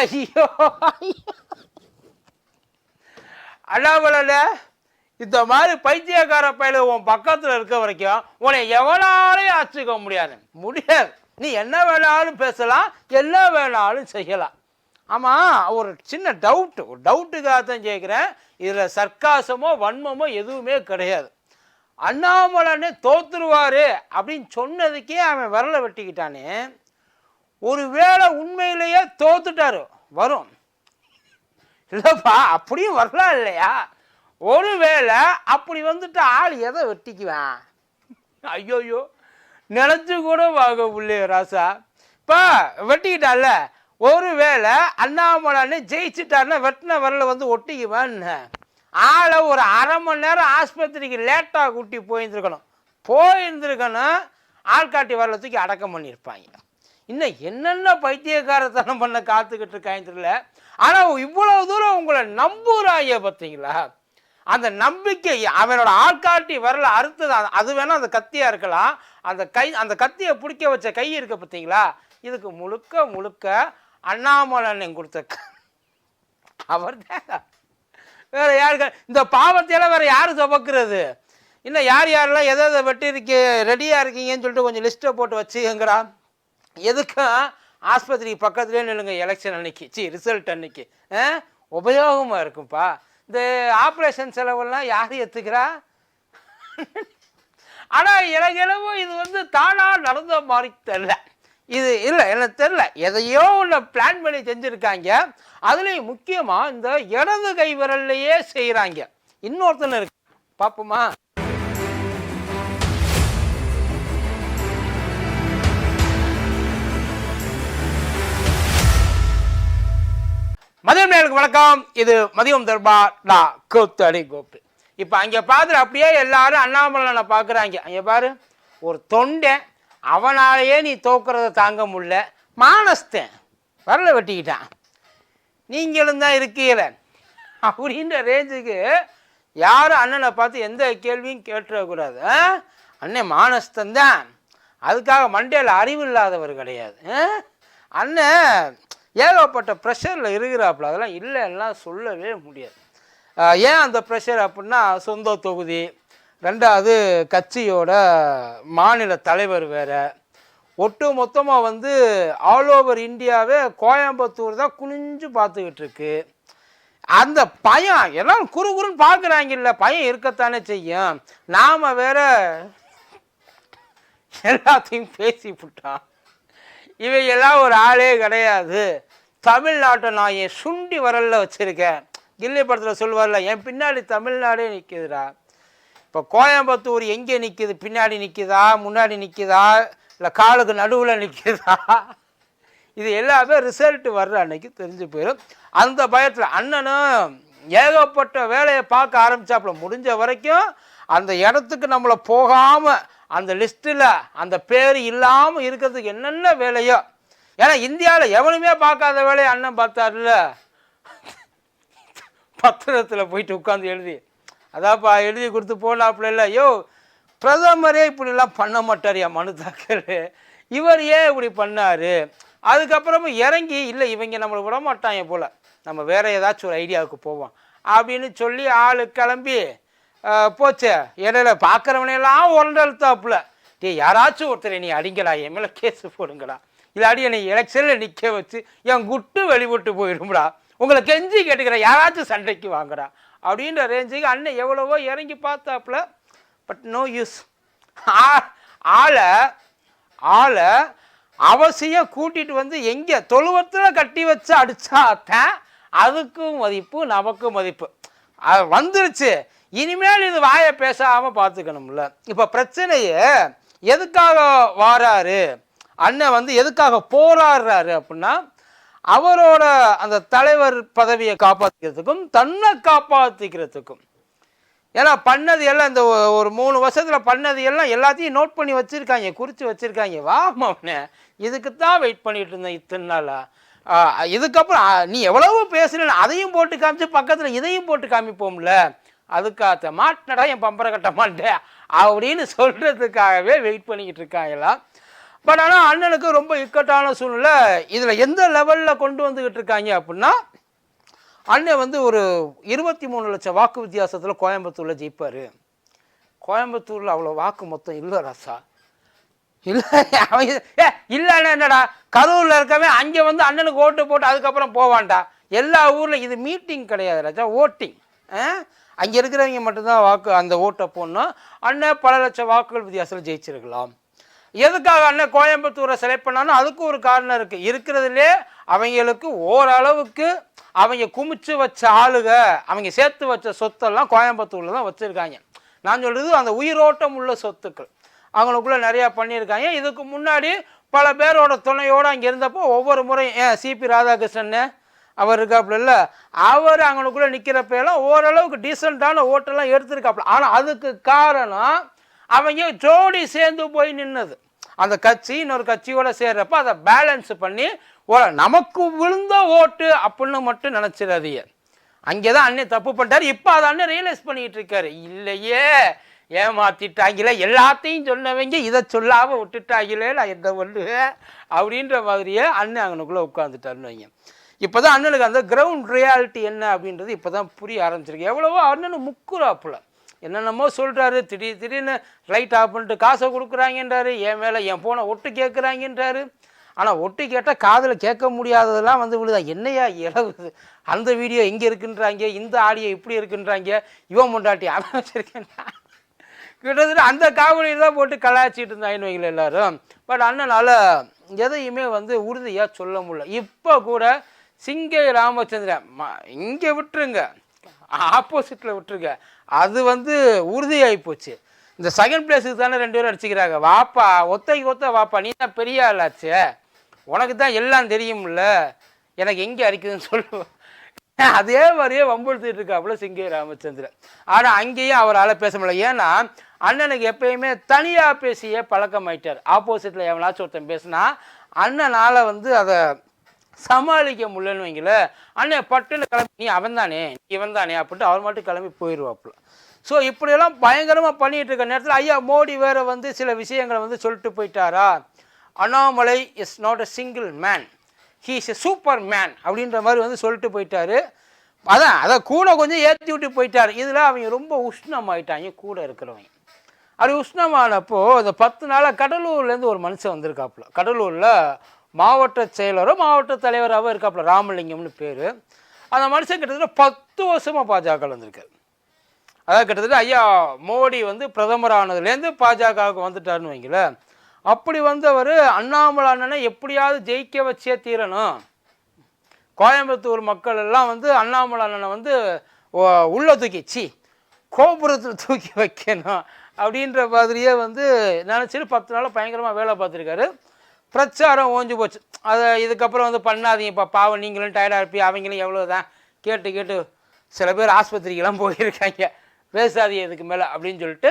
ஐயோ. அண்ணாமலைல இந்த மாதிரி பைத்தியக்கார பயில உன் பக்கத்தில் இருக்க வரைக்கும் உன்னை எவனாலையும் ஆச்சுக்க முடியாது. முடியாது. நீ என்ன வேணாலும் பேசலாம் என்ன வேணாலும் செய்யலாம். ஆமாம் ஒரு சின்ன டவுட்டு ஒரு டவுட்டுக்காக தான் கேட்குறேன் இதில் சர்க்காசமோ வன்மமோ எதுவுமே கிடையாது. அண்ணாமலைன்னு தோத்துருவார் அப்படின்னு சொன்னதுக்கே அவன் விரலை வெட்டிக்கிட்டானே. ஒருவேளை உண்மையிலேயே தோத்துட்டாரு வரும். இல்லைப்பா அப்படியும் வரலாம் இல்லையா? ஒருவேளை அப்படி வந்துட்டு ஆள் எதை வெட்டிக்குவேன்? ஐயோயோ நினச்சி கூட வாங்க உள்ளே ராசா. இப்போ வெட்டிக்கிட்டால ஒருவேளை அண்ணாமலைன்னு ஜெயிச்சிட்டாருன்னா வெட்டின வரல வந்து ஒட்டிக்குவேன்னு. ஆளை ஒரு அரை மணி நேரம் ஆஸ்பத்திரிக்கு லேட்டாக கூட்டி போயிருந்துருக்கணும். போயிருந்துருக்கணும் ஆள்காட்டி வரல தூக்கி அடக்கம் பண்ணியிருப்பாங்க. இன்னும் என்னென்ன பைத்தியக்காரத்தனம் பண்ண காத்துக்கிட்டு இருக்காங்க தெரியல. ஆனால் இவ்வளோ தூரம் உங்களை நம்புறாங்க பார்த்தீங்களா? அந்த நம்பிக்கை அவனோட ஆட்காட்டி வரல அறுத்தது அது- வேணால் அந்த கத்தியாக இருக்கலாம். அந்த கை அந்த கத்தியை பிடிக்க வச்ச கை இருக்குது பார்த்தீங்களா? இதுக்கு முழுக்க முழுக்க அண்ணாமலன் கொடுத்த அவர் வேற யாருக்கு? இந்த பாவத்தையெல்லாம் வேற யாரு சுமக்கிறது இன்னும் யார் யாரெல்லாம் எதை எதை வெட்டிருக்கு ரெடியாக இருக்கீங்கன்னு சொல்லிட்டு கொஞ்சம் லிஸ்ட்டை போட்டு வச்சுங்கிறான் எதுக்கும் ஆஸ்பத்திரிக்கு பக்கத்துலேயே நில்லுங்க எலெக்ஷன் அன்னைக்கு. சி ரிசல்ட் அன்னைக்கு. உபயோகமாக இருக்கும்ப்பா இந்த ஆப்ரேஷன் செலவெல்லாம் யார் எத்துக்கிறா ஆனால் எனக்கு இது வந்து தானாக நடந்த மாதிரி தெரில இது இல்லை எனக்கு தெரில எதையோ ஒன்று பிளான் பண்ணி செஞ்சுருக்காங்க. அதுலேயும் முக்கியமாக இந்த இடது கை விரல்லையே செய்கிறாங்க இன்னொருத்தன் இருக்கு. பார்ப்போமா மதியம் நேருக்கு வணக்கம். இது மதியம் தர்பார் நான் கூத்தடி கோப்பு இப்போ அங்கே பார்த்துட்டு அப்படியே எல்லாரும் அண்ணாமலனை பார்க்குறாங்க அங்கே பாரு ஒரு தொண்டை அவனாலேயே நீ தோக்குறத தாங்க முடில மானஸ்தன் வரல வெட்டிக்கிட்டான். நீங்களும் தான் இருக்கீல அப்படின்ற ரேஞ்சுக்கு யாரும் அண்ணனை பார்த்து எந்த கேள்வியும் கேட்டுறக்கூடாது அண்ணன் மானஸ்தன் தான். அதுக்காக மண்டையில் அறிவு இல்லாதவர் கிடையாது. அண்ணன் ஏகப்பட்ட ப்ரெஷரில் இருக்கிறாப்புல. அதெல்லாம் இல்லைன்னா சொல்லவே முடியாது. ஏன் அந்த ப்ரெஷர் அப்படின்னா சொந்த தொகுதி ரெண்டாவது கட்சியோட மாநில தலைவர் வேற. ஒட்டு மொத்தமாக வந்து ஆல் ஓவர் இந்தியாவே கோயம்புத்தூர் தான் குனிஞ்சு பார்த்துக்கிட்டு இருக்கு. அந்த பயம் எல்லாம் குறு குறுன்னு பார்க்குறாங்கல்ல பயம் இருக்கத்தானே செய்யும். நாம் வேற எல்லாத்தையும் பேசி விட்டான் இவையெல்லாம் ஒரு ஆளே கிடையாது. தமிழ்நாட்டை நான் என் சுண்டி வரலில் வச்சுருக்கேன். கில்லி படத்தில் சொல்லுவார்ல என் பின்னாடி தமிழ்நாடே நிற்குதுடா இப்போ கோயம்புத்தூர் எங்கே நிற்குது பின்னாடி நிற்குதா முன்னாடி நிற்குதா இல்லை காலுக்கு நடுவில் நிற்குதா இது எல்லாமே ரிசல்ட் வர்ற அன்னைக்கு தெரிஞ்சு போயிடும் அந்த பயத்தில் அண்ணனும் ஏகப்பட்ட வேலையை பார்க்க ஆரம்பித்தாப்புல முடிஞ்ச வரைக்கும் அந்த இடத்துக்கு நம்மளை போகாமல் அந்த லிஸ்ட்டில் அந்த பேர் இல்லாமல் இருக்கிறதுக்கு என்னென்ன வேலையோ ஏன்னா இந்தியாவில் எவனுமே பார்க்காத வேலையை அண்ணன் பார்த்தாருல்ல? பத்திரத்தில் போயிட்டு உட்காந்து எழுதி. அதாப்பா எழுதி கொடுத்து போனாப்புல இல்லை. ஐயோ பிரதமரே இப்படிலாம் பண்ண மாட்டார் என் மனு தாக்கர் இவர் ஏன் இப்படி பண்ணார்? அதுக்கப்புறமும் இறங்கி இல்லை இவங்க நம்மளை விட மாட்டாங்க போல். நம்ம வேறு ஏதாச்சும் ஒரு ஐடியாவுக்கு போவோம். அப்படின்னு சொல்லி ஆளு கிளம்பி போச்சு. இடையில பார்க்குறவனையெல்லாம் உரண்டெழுத்தாப்புல டே யாராச்சும் ஒருத்தரை நீ அடிங்களா என் மேலே கேஸ் போடுங்களா இல்லாடி என்னை எலெக்ஷனில் நிற்க வச்சு என் குட்டு வெளிவிட்டு போயிடும்டா உங்களை கெஞ்சி கேட்டுக்கிறேன் யாராச்சும் சண்டைக்கு வாங்குறா அப்படின்ற ரேஞ்சுக்கு அண்ணன் எவ்வளவோ இறங்கி பார்த்தாப்புல பட் நோ யூஸ் ஆளை ஆளை அவசியம் கூட்டிகிட்டு வந்து எங்கே தொழுவத்தில் கட்டி வச்சு அடித்தாத்தான் அதுக்கும் மதிப்பு நமக்கும் மதிப்பு. அது வந்துருச்சு. இனிமேல் இது வாயை பேசாமல் பார்த்துக்கணும்ல. இப்போ பிரச்சனையே எதுக்காக வாராரு? அண்ணன் வந்து எதுக்காக போராடுறாரு அப்படின்னா அவரோட அந்த தலைவர் பதவியை காப்பாற்றிக்கிறதுக்கும் தன்னை காப்பாற்றிக்கிறதுக்கும் ஏன்னா பண்ணது எல்லாம் இந்த ஒரு மூணு வருஷத்தில் பண்ணது எல்லாம் எல்லாத்தையும் நோட் பண்ணி வச்சுருக்காங்க குறித்து வச்சுருக்காங்க. வா மவனே இதுக்கு தான் வெயிட் பண்ணிட்டு இருந்தேன் இத்தனை நாளாக இதுக்கப்புறம் நீ எவ்வளவோ பேசுன அதையும் போட்டு காமிச்சு பக்கத்தில் இதையும் போட்டு காமிப்போம்ல. அதுக்காக மாட்டினடா என் பம்பரை கட்ட மாட்டேன் அப்படின்னு சொல்கிறதுக்காகவே வெயிட் பண்ணிக்கிட்டு இருக்காங்களாம். பட் ஆனால் அண்ணனுக்கு ரொம்ப இக்கட்டான சூழ்நிலை. இதில் எந்த லெவலில் கொண்டு வந்துக்கிட்டு இருக்காங்க அப்படின்னா அண்ணன் வந்து ஒரு இருபத்தி மூணு லட்சம் வாக்கு வித்தியாசத்தில் கோயம்புத்தூரில் ஜெயிப்பார். கோயம்புத்தூரில் அவ்வளோ வாக்கு மொத்தம் இல்லை ராசா. இல்லை அவன் ஏ இல்லைன்னா என்னடா? கரூரில் இருக்கவே அங்கே வந்து அண்ணனுக்கு ஓட்டு போட்டு அதுக்கப்புறம் போவான்டா. எல்லா ஊரில் இது மீட்டிங் கிடையாது ராஜா. ஓட்டிங் அங்கே இருக்கிறவங்க மட்டும்தான் வாக்கு அந்த ஓட்டை போடணும். அண்ணன் பல லட்சம் வாக்குகள் வித்தியாசத்தில் ஜெயிச்சிருக்கலாம். எதுக்காக அண்ணன் கோயம்புத்தூரை செலக்ட் பண்ணானோ அதுக்கு ஒரு காரணம் இருக்குது இருக்கிறதுலே அவங்களுக்கு ஓரளவுக்கு அவங்க குமிச்சு வச்ச ஆளுக அவங்க சேர்த்து வச்ச சொத்தெல்லாம் கோயம்புத்தூரில் தான் வச்சுருக்காங்க. நான் சொல்கிறது அந்த உயிரோட்டம் உள்ள சொத்துக்கள். அவங்களுக்குள்ளே நிறையா பண்ணியிருக்காங்க. இதுக்கு முன்னாடி பல பேரோட துணையோடு அங்கே இருந்தப்போ ஒவ்வொரு முறையும் ஏன் சிபி ராதாகிருஷ்ணன் அவர் இருக்காப்புல இல்லை அவர் அவங்களுக்குள்ளே நிற்கிறப்ப எல்லாம் ஓரளவுக்கு டீசெண்டான ஓட்டெல்லாம் எடுத்திருக்காப்புல. ஆனால் அதுக்கு காரணம் அவங்க ஜோடி சேர்ந்து போய் நின்னது. அந்த கட்சி இன்னொரு கட்சியோட சேர்றப்ப அதை பேலன்ஸ் பண்ணி ஓ நமக்கு விழுந்த ஓட்டு அப்படின்னு மட்டும் நினச்சிடாதீங்க. அங்கே தான் அண்ணன் தப்பு பண்ணிட்டாரு. இப்போ அதை அண்ணன் ரியலைஸ் பண்ணிக்கிட்டு இருக்காரு. இல்லையே ஏமாத்திட்டாங்களே. எல்லாத்தையும் சொன்னவங்க இதை சொல்லாமல் விட்டுட்டாங்களே நான் எந்த பண்ணுவேன்? அப்படின்ற மாதிரியே அண்ணன் அங்கனுக்குள்ளே உட்காந்துட்டாருன்னு வைங்க. இப்போ தான் அண்ணனுக்கு அந்த கிரவுண்ட் ரியாலிட்டி என்ன அப்படின்றது இப்போ தான் புரிய ஆரம்பிச்சிருக்கு. எவ்வளவோ அண்ணனு முக்குறாப்புல. என்னென்னமோ சொல்கிறாரு திடீர் திடீர்னு லைட் ஆஃப் பண்ணிட்டு காசை கொடுக்குறாங்கன்றாரு என் மேலே என் ஃபோனை ஒட்டு கேட்குறாங்கன்றாரு. ஆனால் ஒட்டு கேட்டால் காதில் கேட்க முடியாததெல்லாம் வந்து விழுதா? என்னையா இழவுது அந்த வீடியோ எங்கே இருக்குன்றாங்க? இந்த ஆடியோ இப்படி இருக்குன்றாங்க? இவன் முண்டாட்டி அவன் வச்சிருக்கேன் கிட்டத்தட்ட அந்த காவலியில் தான் போட்டு கலாய்ச்சிட்டு இருந்தாங்கன்னு வைங்களேன் எல்லாரும். பட் அண்ணனால் எதையுமே வந்து உறுதியாக சொல்ல முடியல. இப்போ கூட சிங்கை ராமச்சந்திரன் இங்கே விட்டுருங்க. ஆப்போசிட்டில் விட்டுருங்க. அது வந்து உறுதியாகி போச்சு. இந்த செகண்ட் பிளேஸுக்கு தானே ரெண்டு பேரும் அடிச்சுக்கிறாங்க. வாப்பா ஒத்தைக்கு ஒத்த வாப்பா நீ தான் பெரிய ஆளாச்சே. உனக்கு தான் எல்லாம் தெரியும்ல. எனக்கு எங்கே அடிக்குதுன்னு சொல்லுவேன் அதே மாதிரியே வம்புழுத்துட்டு இருக்காப்புல சிங்கை ராமச்சந்திரன். ஆனால் அங்கேயும் அவரால் பேச முடியல. ஏன்னா அண்ணனுக்கு எப்பயுமே தனியாக பேசியே பழக்கமாயிட்டார். ஆப்போசிட்டில் எவனாச்சும் ஒருத்தன் பேசினா அண்ணனால் வந்து அதை சமாளிக்க முடியலன்னு வைங்கள அண்ணே பட்டுன்னு கிளம்பி நீ அவன் தானே இவன் தானே அப்படின்ட்டு அவர் மட்டும் கிளம்பி போயிடுவாப்புல ஸோ இப்படியெல்லாம் பயங்கரமாக பண்ணிகிட்டு இருக்க நேரத்தில் ஐயா மோடி வேறு வந்து சில விஷயங்களை வந்து சொல்லிட்டு போயிட்டாரா? Annamalai is not a single man he is a super man அப்படின்ற மாதிரி வந்து சொல்லிட்டு போயிட்டாரு. அதான் அதை கூட கொஞ்சம் ஏற்றி விட்டு போயிட்டார். இதில் அவங்க ரொம்ப உஷ்ணமாயிட்டாங்க கூட இருக்கிறவங்க. அப்படி உஷ்ணமானப்போ இந்த பத்து நாளாக கடலூர்லேருந்து ஒரு மனுஷன் வந்திருக்காப்புல. கடலூரில் மாவட்ட செயலரோ மாவட்ட தலைவராகவோ இருக்காப்புல ராமலிங்கம்னு பேர். அந்த மனுஷன் கிட்டத்தட்ட பத்து வருஷமாக பாஜக வந்திருக்காரு அதாவது கிட்டத்தட்ட ஐயா மோடி வந்து பிரதமர் ஆனதுலேருந்து பாஜகவுக்கு வந்துட்டாருன்னு வைங்களேன். அப்படி வந்தவர் அண்ணாமலை அண்ணனை எப்படியாவது ஜெயிக்க வச்சே தீரணும் கோயம்புத்தூர் மக்கள் எல்லாம் வந்து அண்ணாமலை அண்ணனை வந்து ஓ- தூக்கி சி கோபுரத்தில் தூக்கி வைக்கணும் அப்படின்ற மாதிரியே வந்து நினச்சிட்டு பத்து நாள் பயங்கரமாக வேலை பார்த்துருக்காரு. பிரச்சாரம் ஓஞ்சு போச்சு. அதை இதுக்கப்புறம் வந்து பண்ணாதீங்கப்பா பாவம் நீங்களும் டயர்டாக இருப்பீ அவங்களும் எவ்வளோ தான் கேட்டு கேட்டு சில பேர் ஆஸ்பத்திரிக்கெல்லாம் போயிருக்காங்க. பேசாதீங்க இதுக்கு மேலே அப்படின்னு சொல்லிட்டு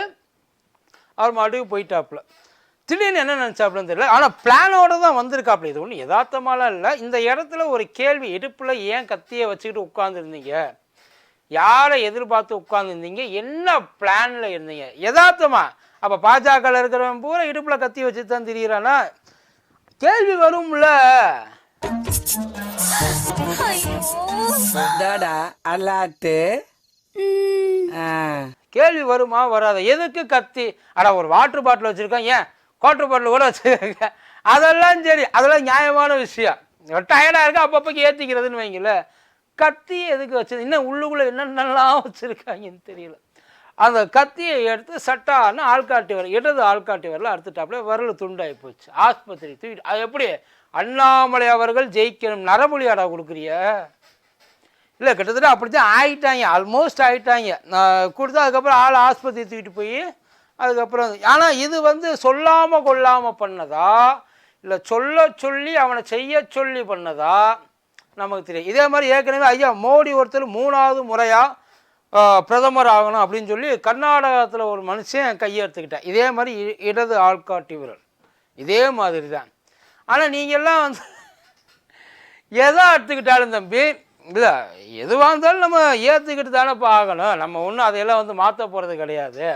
அவர் மாட்டுக்கு போயிட்டாப்புல. திடீர்னு என்ன நினச்சாப்புலன்னு தெரியல. ஆனால் பிளானோட தான் வந்திருக்காப்புல. இது ஒன்றும் யதார்த்தமாலாம் இல்லை. இந்த இடத்துல ஒரு கேள்வி இடுப்பில் ஏன் கத்தியை வச்சுக்கிட்டு உட்காந்துருந்தீங்க யாரை எதிர்பார்த்து உட்காந்துருந்தீங்க என்ன பிளானில் இருந்தீங்க? யதார்த்தமா? அப்போ பாஜகவில் இருக்கிறவன் பூரா இடுப்பில் கத்தி வச்சு தான் திரியிறானா? கேள்வி வரும்ல. ஆ. கேள்வி வருமா வராத? எதுக்கு கத்தி? அட ஒரு வாட்டர் பாட்டில் வச்சுருக்கோம் ஏன்? வாட்டர் பாட்டில் கூட வச்சுருக்காங்க. அதெல்லாம் சரி அதெல்லாம் நியாயமான விஷயம். டயர்டாக இருக்கு அப்பப்போக்கு ஏற்றிக்கிறதுன்னு வைங்கள கத்தி எதுக்கு வச்சது இன்னும் உள்ளுக்குள்ளே என்னென்னலாம் வச்சுருக்காங்கன்னு தெரியல. அந்த கத்தியை எடுத்து சட்டான்னு ஆள்காட்டி வர இடது ஆள்காட்டி வரல அறுத்துட்டாப்புல விரல் துண்டாகி போச்சு. ஆஸ்பத்திரி தூக்கிட்டு அது எப்படி? அண்ணாமலை அவர்கள் ஜெயிக்கணும் நரமொழியாடா கொடுக்குறிய? இல்லை கிட்டத்தட்ட அப்படி தான் ஆல்மோஸ்ட் ஆகிட்டாங்க நான் கொடுத்தா அதுக்கப்புறம் ஆள் ஆஸ்பத்திரி தூக்கிட்டு போய் அதுக்கப்புறம் ஆனால் இது வந்து சொல்லாமல் கொள்ளாமல் பண்ணதா? இல்லை சொல்ல சொல்லி அவனை செய்ய சொல்லி பண்ணதா? நமக்கு தெரியும் இதே மாதிரி ஏற்கனவே ஐயா மோடி ஒருத்தர் மூணாவது முறையாக பிரதமர் ஆகணும் அப்படின்னு சொல்லி கர்நாடகத்தில் ஒரு மனுஷன் கையெடுத்துக்கிட்டேன் இதே மாதிரி இ- இடது ஆள்காட்டி விரல். இதே மாதிரி தான் ஆனால் நீங்கள்லாம் வந்து எதை எடுத்துக்கிட்டாலும் தம்பி இல்லை எதுவாக இருந்தாலும் நம்ம ஏற்றுக்கிட்டு தானே ஆகணும். நம்ம ஒன்றும் அதையெல்லாம் வந்து மாற்ற போகிறது கிடையாது.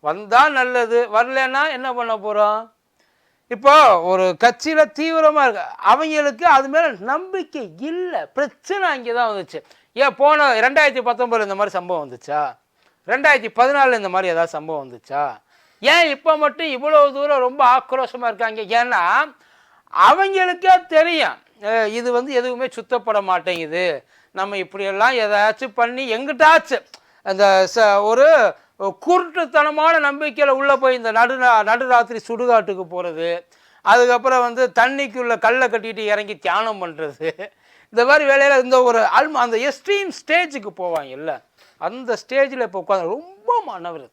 வந்தால் நல்லது. வரலன்னா என்ன பண்ண போகிறோம் இப்போ ஒரு கட்சியில் தீவிரமாக இருக்கு. அவங்களுக்கு அது மேலே நம்பிக்கை இல்லை. பிரச்சனை அங்கே தான் வந்துச்சு. ஏன் போன ரெண்டாயிரத்தி பத்தொம்பதில் இந்த மாதிரி சம்பவம் வந்துச்சா? ரெண்டாயிரத்தி பதினாலில் இந்த மாதிரி ஏதாவது சம்பவம் வந்துச்சா? ஏன் இப்போ மட்டும் இவ்வளோ தூரம் ரொம்ப ஆக்ரோஷமாக இருக்காங்க? ஏன்னா அவங்களுக்கே தெரியும். இது வந்து எதுவுமே சுத்தப்பட மாட்டேங்குது. நம்ம இப்படியெல்லாம் ஏதாச்சும் பண்ணி எங்கிட்டாச்சும் அந்த ச ஒரு குருட்டுத்தனமான நம்பிக்கையில் உள்ளே போய் இந்த நடு நடுராத்திரி சுடுகாட்டுக்கு போகிறது அதுக்கப்புறம் வந்து தண்ணிக்குள்ளே கல்லை கட்டிட்டு இறங்கி தியானம் பண்ணுறது இந்த மாதிரி வேலையில் இந்த ஒரு அல்ம அந்த எக்ஸ்ட்ரீம் ஸ்டேஜுக்கு போவாங்க இல்லை அந்த ஸ்டேஜில் இப்போ உட்காந்து ரொம்ப மனவரு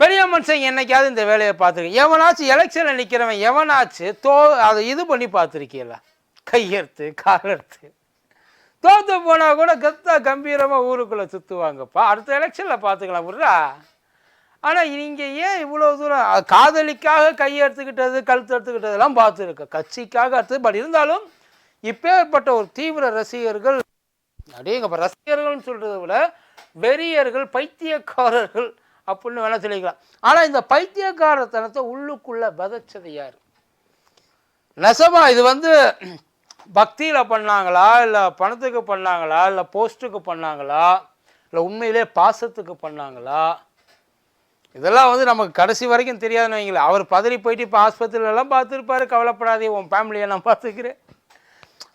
பெரிய மனுஷன் என்னைக்காவது இந்த வேலையை பார்த்துருக்கேன் எவனாச்சும் எலெக்ஷனில் நிற்கிறவன் எவனாச்சும் தோ அதை இது பண்ணி பார்த்துருக்கீல்ல கையெழுத்து காலெடுத்து. தோத்து போனால் கூட கத்தா கம்பீரமாக ஊருக்குள்ளே சுற்றுவாங்கப்பா அடுத்த எலெக்ஷனில் பார்த்துக்கலாம் புரியா ஆனால் நீங்கள் ஏன் இவ்வளோ தூரம் காதலிக்காக கையெடுத்துக்கிட்டது கழுத்து எடுத்துக்கிட்டதெல்லாம் பார்த்துருக்க. கட்சிக்காக அடுத்து பட் இருந்தாலும் இப்பேற்பட்ட ஒரு தீவிர ரசிகர்கள் அப்படியேங்கப்பா ரசிகர்கள்னு சொல்கிறத விட வெறியர்கள் பைத்தியக்காரர்கள் அப்படின்னு வேணால் சொல்லிக்கலாம். ஆனால் இந்த பைத்தியக்காரத்தனத்தை உள்ளுக்குள்ளே விதைச்சது யார்? நெசமா இது வந்து பக்தியில் பண்ணாங்களா இல்லை பணத்துக்கு பண்ணாங்களா இல்லை போஸ்ட்டுக்கு பண்ணாங்களா இல்லை உண்மையிலே பாசத்துக்கு பண்ணாங்களா? இதெல்லாம் வந்து நமக்கு கடைசி வரைக்கும் தெரியாதுன்னு வைங்களேன். அவர் பதறி போயிட்டு இப்போ ஆஸ்பத்திரியிலலாம் பார்த்துருப்பாரு கவலைப்படாதே உன் ஃபேமிலியை நான் பார்த்துக்கிறேன்.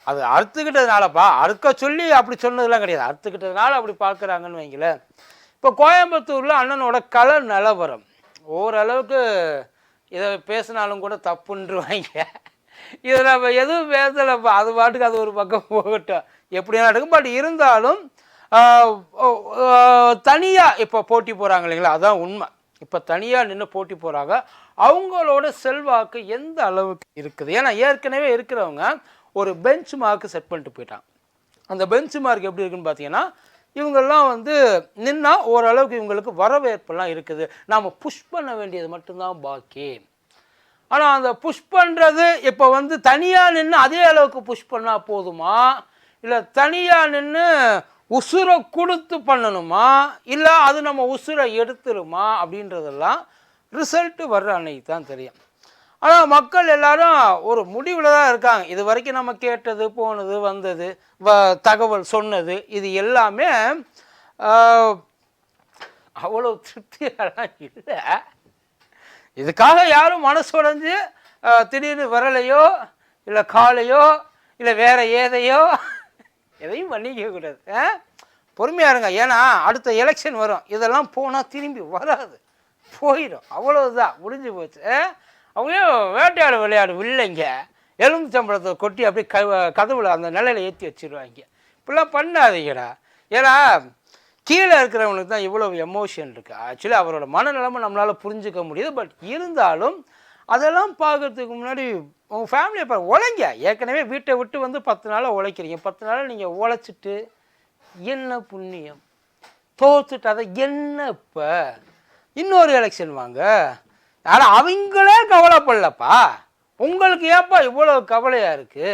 அது அறுத்துக்கிட்டதுனாலப்பா அறுக்க சொல்லி அப்படி சொன்னதெல்லாம் கிடையாது. அறுத்துக்கிட்டதுனால அப்படி பார்க்குறாங்கன்னு வைங்களேன். இப்போ கோயம்புத்தூரில் அண்ணனோட கலை நிலவரம். ஓரளவுக்கு இதை பேசினாலும் கூட தப்புன்றுவாங்க. இதை நம்ம எதுவும் பேசலைப்பா. அது பாட்டுக்கு அது ஒரு பக்கம் போகட்டும். எப்படி நடக்கும் பட் இருந்தாலும் தனியாக இப்போ போட்டி போகிறாங்க இல்லைங்களா? அதான் உண்மை. இப்போ தனியாக நின்று போட்டி போகிறாங்க அவங்களோட செல்வாக்கு எந்த அளவுக்கு இருக்குது? ஏன்னா ஏற்கனவே இருக்கிறவங்க ஒரு பெஞ்ச் மார்க் செட் பண்ணிட்டு போயிட்டான். அந்த பெஞ்ச் மார்க் எப்படி இருக்குன்னு பார்த்தீங்கன்னா இவங்கெல்லாம் வந்து நின்னா ஓரளவுக்கு இவங்களுக்கு வரவேற்பெல்லாம் இருக்குது. நாம் புஷ் பண்ண வேண்டியது மட்டும்தான் பாக்கி. ஆனால் அந்த புஷ் பண்ணுறது இப்போ வந்து தனியாக நின்று அதே அளவுக்கு புஷ் பண்ணால் போதுமா? இல்லை தனியாக நின்று உசுரை கொடுத்து பண்ணணுமா? இல்லை அது நம்ம உசுரை எடுத்துருமா? அப்படின்றதெல்லாம் ரிசல்ட்டு வர்ற அன்னைக்கு தான் தெரியும். ஆனால் மக்கள் எல்லாரும் ஒரு முடிவில் தான் இருக்காங்க. இது வரைக்கும் நம்ம கேட்டது போனது வந்தது வ தகவல் சொன்னது இது எல்லாமே அவ்வளோ திருப்தியெல்லாம் இல்லை. இதுக்காக யாரும் மனசு உடைஞ்சு திடீர்னு விரலையோ இல்லை காலையோ இல்லை வேற ஏதையோ எதையும் பண்ணிக்கக்கூடாது ஆ பொறுமையாக இருங்க. ஏன்னா அடுத்த எலெக்ஷன் வரும். இதெல்லாம் போனால் திரும்பி வராது. போயிடும். அவ்வளோதான் முடிஞ்சு போச்சு. அஹ்? அவங்க வேட்டையாடு விளையாடு இல்லைங்க எலும்பு சம்பளத்தை கொட்டி அப்படியே க கதவுல அந்த நிலையில ஏற்றி வச்சிருவாங்க. இப்படிலாம் பண்ணாதீங்கடா. ஏன்னா கீழே இருக்கிறவனுக்கு தான் இவ்வளவு எமோஷன் இருக்குது ஆக்சுவலி அவரோட மனநிலைமை நம்மளால் புரிஞ்சுக்க முடியுது. பட் இருந்தாலும் அதெல்லாம் பார்க்கறதுக்கு முன்னாடி உங்கள் ஃபேமிலியை பாரு உழைங்க. ஏற்கனவே வீட்டை விட்டு வந்து பத்து நாளாக உழைக்கிறீங்க. பத்து நாளாக நீங்கள் உழைச்சிட்டு என்ன புண்ணியம்? தோத்துட்டு அதை என்ன இப்போ? இன்னொரு எலெக்ஷன் வாங்க. ஆனால் அவங்களே கவலைப்படலப்பா. உங்களுக்கு ஏப்பா இவ்வளோ கவலையாக இருக்குது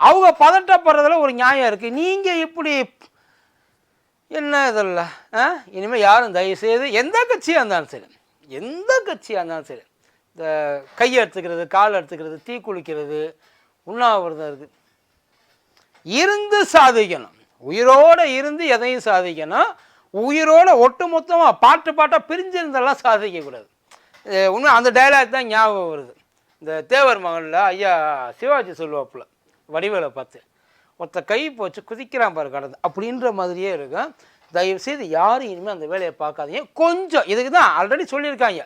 அவங்க பதட்டப்படுறதுல ஒரு நியாயம் இருக்குது நீங்கள் இப்படி என்ன இதில் ஆ? இனிமேல் யாரும் தயவுசெய்து எந்த கட்சியாக இருந்தாலும் சரி எந்த கட்சியாக இருந்தாலும் சரி இந்த கையை எடுத்துக்கிறது கால் எடுத்துக்கிறது தீ குளிக்கிறது உண்ணாவிரதம் இருக்குது இருந்து சாதிக்கணும். உயிரோட இருந்து எதையும் சாதிக்கணும். உயிரோட ஒட்டுமொத்தமாக பாட்டு பாட்டாக பிரிஞ்சிருந்தெல்லாம் சாதிக்கக்கூடாது உண்மை அந்த டைலாக் தான் ஞாபகம் வருது. இந்த தேவர் மகனில் ஐயா சிவாஜி சொல்லுவாப்புல வடிவேலை பார்த்து ஒருத்த கை போச்சு குதிக்கிறான் பாரு கடந்து அப்படின்ற மாதிரியே இருக்கும். தயவு செய்து யாரும் இனிமேல் அந்த வேலையை பார்க்காதீங்க. கொஞ்சம் இதுக்கு தான் ஆல்ரெடி சொல்லியிருக்காங்க.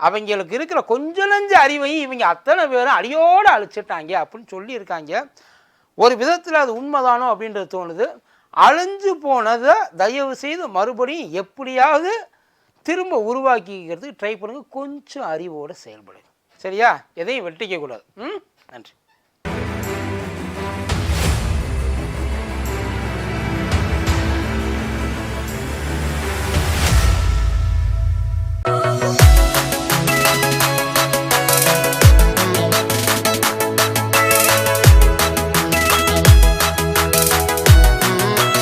அவங்களுக்கு இருக்கிற கொஞ்ச நஞ்ச அறிவையும் இவங்க அத்தனை பேரும் அடியோடு அழிச்சிட்டாங்க அப்படின்னு சொல்லியிருக்காங்க. ஒரு விதத்தில் அது உண்மைதானோ அப்படின்றது தோணுது. அழிஞ்சு போனதை தயவு செய்து மறுபடியும் எப்படியாவது திரும்ப உருவாக்கிக்கிறதுக்கு ட்ரை பண்ணுங்கள் கொஞ்சம் அறிவோடு செயல்படுங்க. சரியா? எதையும் வெட்டிக்க கூடாது. ம்? நன்றி.